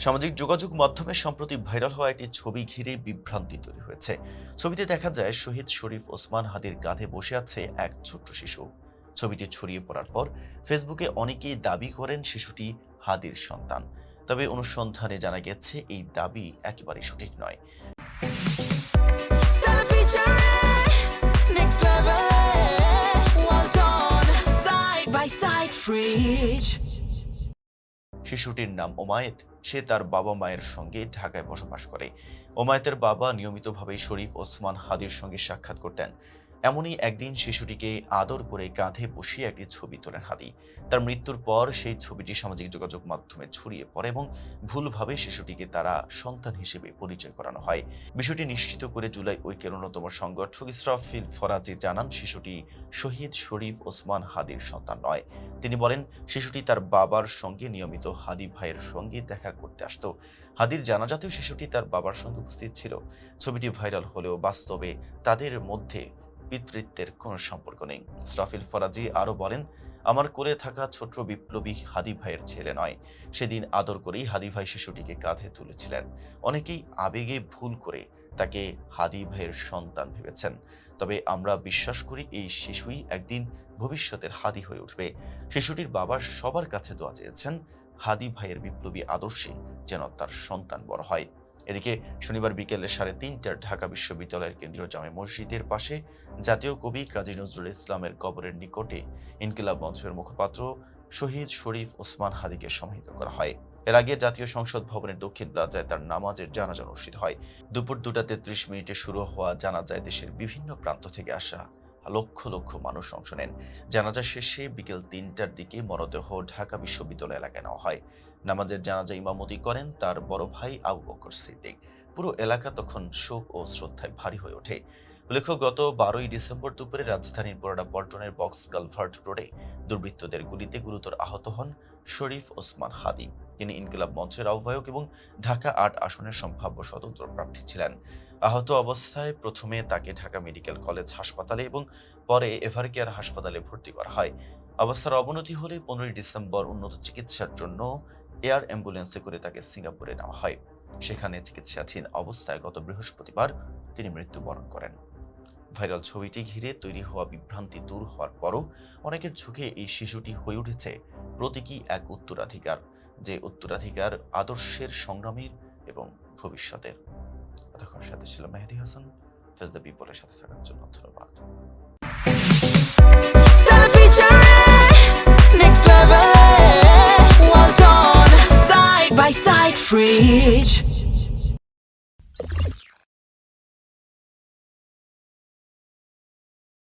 সামাজিক যোগাযোগ মাধ্যমে সম্প্রতি ভাইরাল হওয়া একটি ছবি ঘিরে বিভ্রান্তি তৈরি হয়েছে ছবিতে দেখা যায় শহীদ শরীফ ওসমান হাদির কাঁধে বসে আছে এক ছোট্ট শিশু ছবিটি ছড়িয়ে পড়ার পর ফেসবুকে অনেকেই দাবি করেন শিশুটি হাদির সন্তান তবে অনুসন্ধানে জানা গেছে এই দাবি একেবারেই সঠিক নয় next level. Well done, side by side, fridge. শিশুটির নাম ওমায়েত। সে তার বাবা মায়ের সঙ্গে ঢাকায় বসবাস করে। ওমায়েতের বাবা নিয়মিতভাবেই শরীফ ওসমান হাদির সঙ্গে সাক্ষাৎ করতেন। এমনই একদিন শিশুটিকে আদর করে কাঁধে বসিয়ে একটি ছবি তোলেন হাদি। তার মৃত্যুর পর সেই ছবিটি সামাজিক যোগাযোগ মাধ্যমে ছড়িয়ে পড়ে এবং ভুলভাবে শিশুটিকে তারা সন্তান হিসেবে পরিচয় করানো হয়। বিষয়টি নিশ্চিত করে জুলাই ঐক্যের অন্যতম সংগঠক ইসরাফিল ফরাজি জানান, শিশুটি শহীদ শরীফ ওসমান হাদির সন্তান নয়। তিনি বলেন, শিশুটি তার বাবার সঙ্গে নিয়মিত হাদি ভাইয়ের সঙ্গে দেখা করতে আসত। হাদির জানাজাতেও শিশুটি তার বাবার সঙ্গে উপস্থিত ছিল। ছবিটি ভাইরাল হলেও বাস্তবে তাদের মধ্যে পিতৃত্বের কোনো সম্পর্ক নেই। স্রাফিল ফরাজি আরও বলেন, আমার কোলে থাকা ছোট বিপ্লবী হাদি ভাইয়ের ছেলে নয়। সেদিন আদর করেই হাদি ভাই শিশুটিকে কাঁধে তুলেছিলেন। অনেকেই আবেগে ভুল করে তাকে হাদি ভাইয়ের সন্তান ভেবেছেন। তবে আমরা বিশ্বাস করি এই শিশুই একদিন ভবিষ্যতের হাদি হয়ে উঠবে। শিশুটির বাবা সবার কাছে দোয়া চেয়েছেন, হাদি ভাইয়ের বিপ্লবী আদর্শে যেন তার সন্তান বড় হয়। এদিকে শনিবার বিকেলে সাড়ে তিনটার ঢাকা বিশ্ববিদ্যালয়ের কেন্দ্রীয় জামে মসজিদের পাশে জাতীয় কবি কাজী নজরুল ইসলামের কবরের নিকটে ইনকিলাব মঞ্চের মুখপাত্র শহীদ শরীফ ওসমান হাদিকে সমাহিত করা হয়। এর আগে জাতীয় সংসদ ভবনের দক্ষিণ প্লাজায় তার নামাজের জানাজা অনুষ্ঠিত হয়। দুপুর দুটা তেত্রিশ মিনিটে শুরু হওয়া জানাজায় দেশের বিভিন্ন প্রান্ত থেকে আসা লক্ষ লক্ষ মানুষ অংশ নেন। জানাজা শেষে বিকেল তিনটার দিকে মরদেহ ঢাকা বিশ্ববিদ্যালয় এলাকায় নেওয়া হয়। নামাজের জানাজা ইমামতি করেন তার বড় ভাই আবু বকর সিদ্দিক। পুরো এলাকা তখন শোক ও শ্রদ্ধায় ভারী হয়ে ওঠে। উল্লেখ্য, গত বারোই ডিসেম্বর দুপুরে রাজধানীর বোরাডা পল্টনের বক্স গালভার্ট রোডে দুর্বৃত্তদের গুলিতে গুরুতর আহত হন শরীফ ওসমান হাদি। তিনি ইনকিলাব মঞ্চের আহ্বায়ক এবং ঢাকা আট আসনের সম্ভাব্য স্বতন্ত্র প্রার্থী ছিলেন। আহত অবস্থায় প্রথমে তাকে ঢাকা মেডিকেল কলেজ হাসপাতালে এবং পরে এভারকেয়ার হাসপাতালে ভর্তি করা হয়। অবস্থার অবনতি হলে পনেরোই ডিসেম্বর উন্নত চিকিৎসার জন্য এয়ার অ্যাম্বুলেন্সে করে তাকে সিঙ্গাপুরে নেওয়া হয়। সেখানে চিকিৎসাধীন অবস্থায় গত বৃহস্পতিবার তিনি মৃত্যুবরণ করেন। ভাইরাল ছবিটি ঘিরে তৈরি হওয়া বিভ্রান্তি দূর হওয়ার পরও অনেকের ঝুঁকে এই শিশুটি হয়ে উঠেছে প্রতীকী এক উত্তরাধিকার যে উত্তরাধিকার আদর্শের সংগ্রামীর এবং ভবিষ্যতের এতক্ষণ সাথে ছিল মেহেদি হাসান ফেস দ্য পিপলের সাথে থাকার জন্য ধন্যবাদ next level. Side by side, fridge.